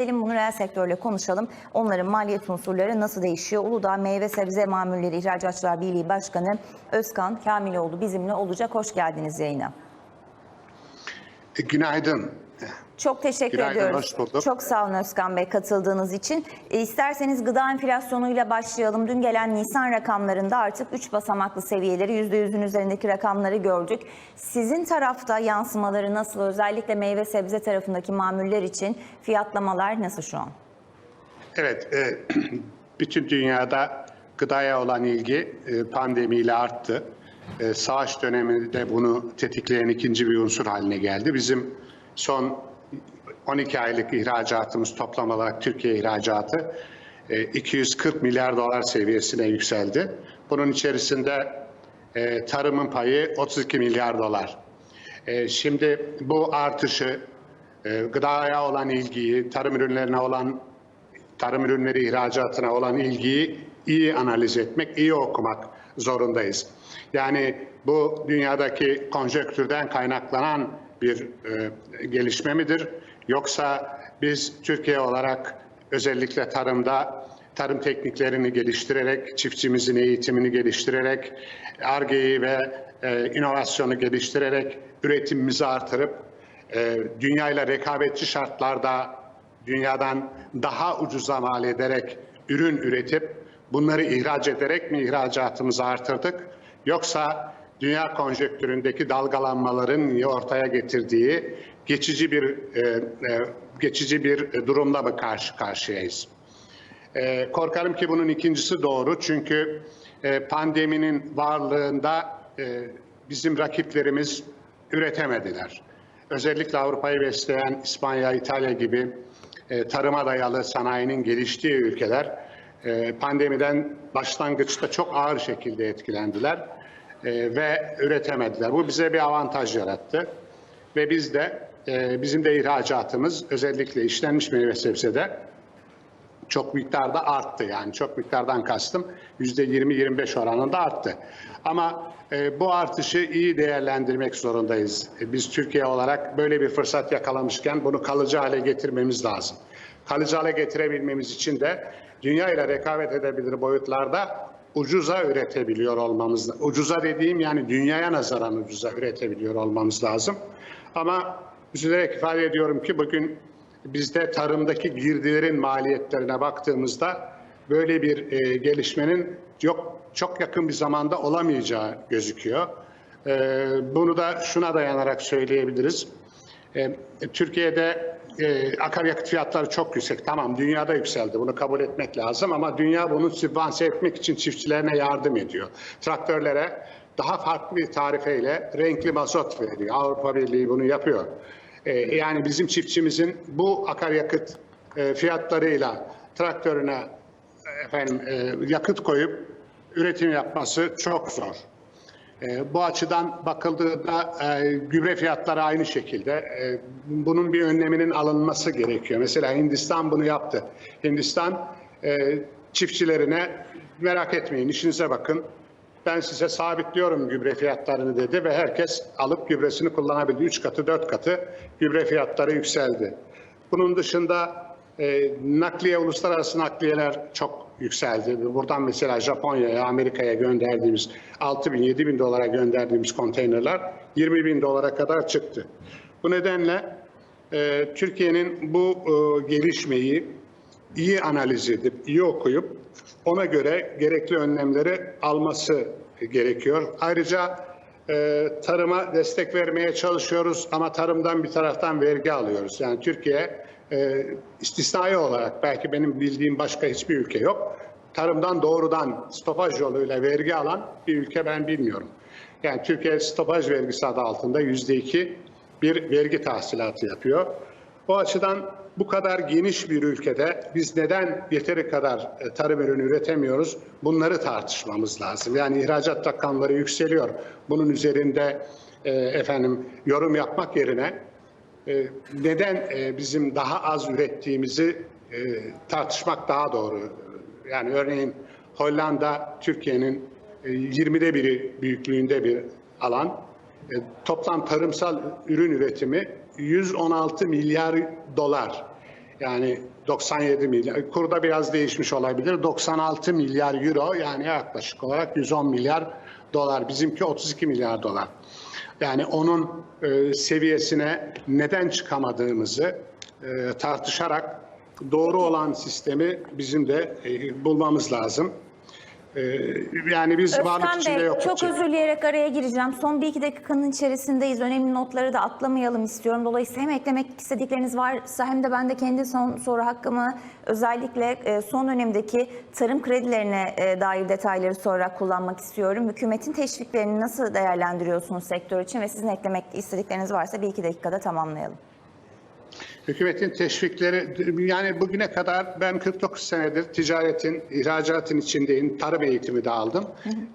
Gelin bunu reel sektörle konuşalım. Onların maliyet unsurları nasıl değişiyor? Uludağ Meyve Sebze Mamulleri İhracatçılar Birliği Başkanı Özkan Kamiloğlu bizimle olacak. Hoş geldiniz yayına. E, Günaydın. Çok teşekkür Günaydın, ediyoruz. hoş bulduk. Çok sağ olun Özkan Bey katıldığınız için. E, isterseniz gıda enflasyonuyla başlayalım. Dün gelen Nisan rakamlarında artık 3 basamaklı seviyeleri %100'ün üzerindeki rakamları gördük. Sizin tarafta yansımaları nasıl? Özellikle meyve sebze tarafındaki mamuller için fiyatlamalar nasıl şu an? Evet, e, bütün dünyada gıdaya olan ilgi e, pandemiyle arttı. E, savaş döneminde bunu tetikleyen ikinci bir unsur haline geldi. Bizim son 12 aylık ihracatımız toplam olarak Türkiye ihracatı e, 240 milyar dolar seviyesine yükseldi. Bunun içerisinde e, tarımın payı 32 milyar dolar. E, şimdi bu artışı, e, gıdaya olan ilgiyi, tarım ürünlerine olan tarım ürünleri ihracatına olan ilgiyi iyi analiz etmek, iyi okumak zorundayız. Yani bu dünyadaki konjonktürden kaynaklanan bir e, gelişme midir? Yoksa biz Türkiye olarak özellikle tarımda tarım tekniklerini geliştirerek, çiftçimizin eğitimini geliştirerek, ARGE'yi ve e, inovasyonu geliştirerek üretimimizi artırıp e, dünyayla rekabetçi şartlarda dünyadan daha ucuza mal ederek ürün üretip bunları ihraç ederek mi ihracatımızı artırdık? Yoksa dünya konjektüründeki dalgalanmaların ortaya getirdiği geçici bir e, e, geçici bir durumla mı karşı karşıyayız? E, korkarım ki bunun ikincisi doğru çünkü e, pandeminin varlığında e, bizim rakiplerimiz üretemediler. Özellikle Avrupa'yı besleyen İspanya, İtalya gibi e, tarıma dayalı sanayinin geliştiği ülkeler e, pandemiden başlangıçta çok ağır şekilde etkilendiler e, ve üretemediler. Bu bize bir avantaj yarattı ve biz de e, bizim de ihracatımız özellikle işlenmiş meyve sebzede çok miktarda arttı. Yani çok miktardan kastım %20-25 oranında arttı. Ama e, bu artışı iyi değerlendirmek zorundayız. E, biz Türkiye olarak böyle bir fırsat yakalamışken bunu kalıcı hale getirmemiz lazım. Kalıcı hale getirebilmemiz için de dünya ile rekabet edebilir boyutlarda ucuza üretebiliyor olmamız Ucuza dediğim yani dünyaya nazaran ucuza üretebiliyor olmamız lazım. Ama üzülerek ifade ediyorum ki bugün bizde tarımdaki girdilerin maliyetlerine baktığımızda böyle bir e, gelişmenin yok çok yakın bir zamanda olamayacağı gözüküyor. E, bunu da şuna dayanarak söyleyebiliriz. E, Türkiye'de e, akaryakıt fiyatları çok yüksek. Tamam dünyada yükseldi. Bunu kabul etmek lazım ama dünya bunu sübvanse etmek için çiftçilerine yardım ediyor. Traktörlere daha farklı bir tarifeyle renkli mazot veriyor. Avrupa Birliği bunu yapıyor. E, yani bizim çiftçimizin bu akaryakıt e, fiyatlarıyla traktörüne e, efendim e, yakıt koyup üretim yapması çok zor. E, bu açıdan bakıldığında e, gübre fiyatları aynı şekilde. E, bunun bir önleminin alınması gerekiyor. Mesela Hindistan bunu yaptı. Hindistan e, çiftçilerine merak etmeyin işinize bakın. Ben size sabitliyorum gübre fiyatlarını dedi ve herkes alıp gübresini kullanabildi. Üç katı, dört katı gübre fiyatları yükseldi. Bunun dışında e, nakliye, uluslararası nakliyeler çok yükseldi. Buradan mesela Japonya'ya, Amerika'ya gönderdiğimiz 6 bin, 7 bin dolara gönderdiğimiz konteynerler 20 bin dolara kadar çıktı. Bu nedenle e, Türkiye'nin bu e, gelişmeyi iyi analiz edip, iyi okuyup ona göre gerekli önlemleri alması gerekiyor. Ayrıca e, tarıma destek vermeye çalışıyoruz ama tarımdan bir taraftan vergi alıyoruz. Yani Türkiye e, istisnai olarak belki benim bildiğim başka hiçbir ülke yok. Tarımdan doğrudan stopaj yoluyla vergi alan bir ülke ben bilmiyorum. Yani Türkiye stopaj vergisi adı altında yüzde iki bir vergi tahsilatı yapıyor. O açıdan bu kadar geniş bir ülkede biz neden yeteri kadar e, tarım ürünü üretemiyoruz? Bunları tartışmamız lazım. Yani ihracat rakamları yükseliyor. Bunun üzerinde e, efendim yorum yapmak yerine e, neden bizim daha az ürettiğimizi tartışmak daha doğru. Yani örneğin Hollanda Türkiye'nin e, 20'de biri büyüklüğünde bir alan. Toplam tarımsal ürün üretimi 116 milyar dolar. Yani 97 milyar, kurda biraz değişmiş olabilir. 96 milyar euro yani yaklaşık olarak 110 milyar dolar. Bizimki 32 milyar dolar. Yani onun e, seviyesine neden çıkamadığımızı e, tartışarak doğru olan sistemi bizim de e, bulmamız lazım. E, yani biz varlık Özkan içinde Bey yok. çok özür dileyerek araya gireceğim. Son bir iki dakikanın içerisindeyiz. Önemli notları da atlamayalım istiyorum. Dolayısıyla hem eklemek istedikleriniz varsa hem de ben de kendi son soru hakkımı özellikle e, son dönemdeki tarım kredilerine e, dair detayları sorarak kullanmak istiyorum. Hükümetin teşviklerini nasıl değerlendiriyorsunuz sektör için ve sizin eklemek istedikleriniz varsa bir iki dakikada tamamlayalım. Hükümetin teşvikleri yani bugüne kadar ben 49 senedir ticaretin, ihracatın içindeyim. Tarım eğitimi de aldım.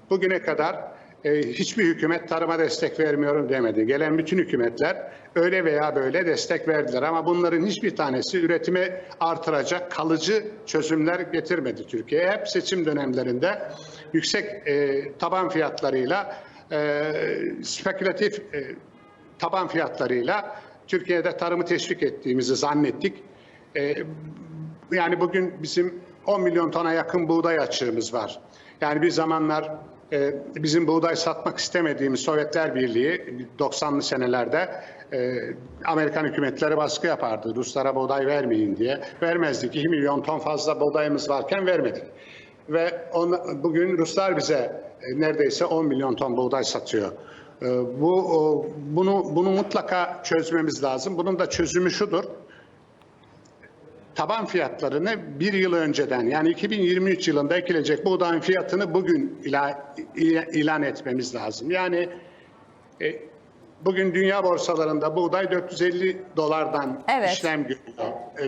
Bugüne kadar e, hiçbir hükümet tarıma destek vermiyorum demedi. Gelen bütün hükümetler öyle veya böyle destek verdiler ama bunların hiçbir tanesi üretimi artıracak kalıcı çözümler getirmedi Türkiye'ye. Hep seçim dönemlerinde yüksek e, taban fiyatlarıyla e, spekülatif e, taban fiyatlarıyla Türkiye'de tarımı teşvik ettiğimizi zannettik. Ee, yani bugün bizim 10 milyon tona yakın buğday açığımız var. Yani bir zamanlar e, bizim buğday satmak istemediğimiz Sovyetler Birliği 90'lı senelerde e, Amerikan hükümetleri baskı yapardı. Ruslara buğday vermeyin diye. Vermezdik. 2 milyon ton fazla buğdayımız varken vermedik. Ve on, bugün Ruslar bize e, neredeyse 10 milyon ton buğday satıyor. E, Bu bunu bunu mutlaka çözmemiz lazım. Bunun da çözümü şudur. Taban fiyatlarını bir yıl önceden yani 2023 yılında ekilecek buğdayın fiyatını bugün ila, ilan etmemiz lazım. Yani e, bugün dünya borsalarında buğday 450 dolardan Evet. işlem görüyor. E,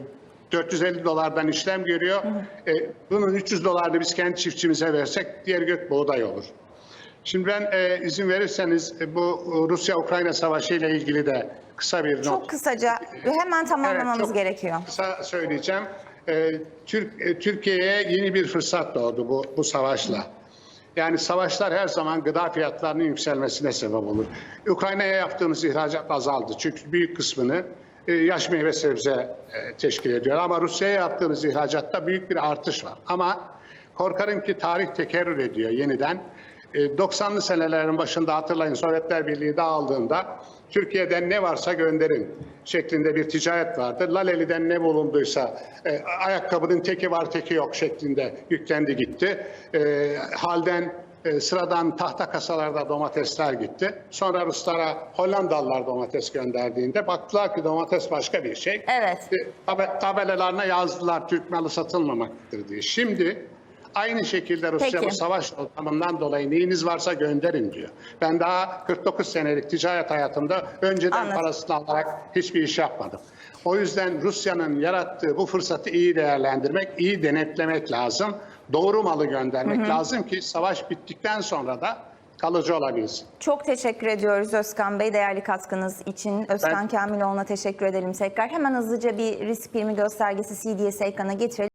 450 dolardan işlem görüyor. E, bunun 300 dolarını biz kendi çiftçimize versek diğer gök buğday olur. Şimdi ben e, izin verirseniz e, bu Rusya-Ukrayna savaşı ile ilgili de kısa bir not Çok kısaca ve hemen tamamlamamız Evet, çok gerekiyor. Kısa söyleyeceğim. Ee, Türk, e, Türkiye'ye yeni bir fırsat doğdu bu, bu savaşla. Yani savaşlar her zaman gıda fiyatlarının yükselmesine sebep olur. Ukrayna'ya yaptığımız ihracat azaldı. Çünkü büyük kısmını e, yaş meyve sebze e, teşkil ediyor. Ama Rusya'ya yaptığımız ihracatta büyük bir artış var. Ama korkarım ki tarih tekerrür ediyor yeniden. E, 90'lı senelerin başında hatırlayın Sovyetler Birliği dağıldığında Türkiye'den ne varsa gönderin şeklinde bir ticaret vardı. Laleli'den ne bulunduysa e, ayakkabının teki var teki yok şeklinde yüklendi gitti. E, halden e, sıradan tahta kasalarda domatesler gitti. Sonra Ruslara Hollandalılar domates gönderdiğinde baktılar ki domates başka bir şey. Evet. E, tabe- tabelalarına yazdılar Türk malı satılmamaktır diye. Şimdi aynı şekilde Rusya Peki. bu savaş ortamından dolayı neyiniz varsa gönderin diyor. Ben daha 49 senelik ticaret hayatımda önceden Anladım. parasını alarak hiçbir iş yapmadım. O yüzden Rusya'nın yarattığı bu fırsatı iyi değerlendirmek, iyi denetlemek lazım. Doğru malı göndermek lazım ki savaş bittikten sonra da kalıcı olabilsin. Çok teşekkür ediyoruz Özkan Bey değerli katkınız için. Özkan Ben- Kamiloğlu'na teşekkür edelim tekrar. Hemen hızlıca bir risk primi göstergesi CDS ekrana getirelim.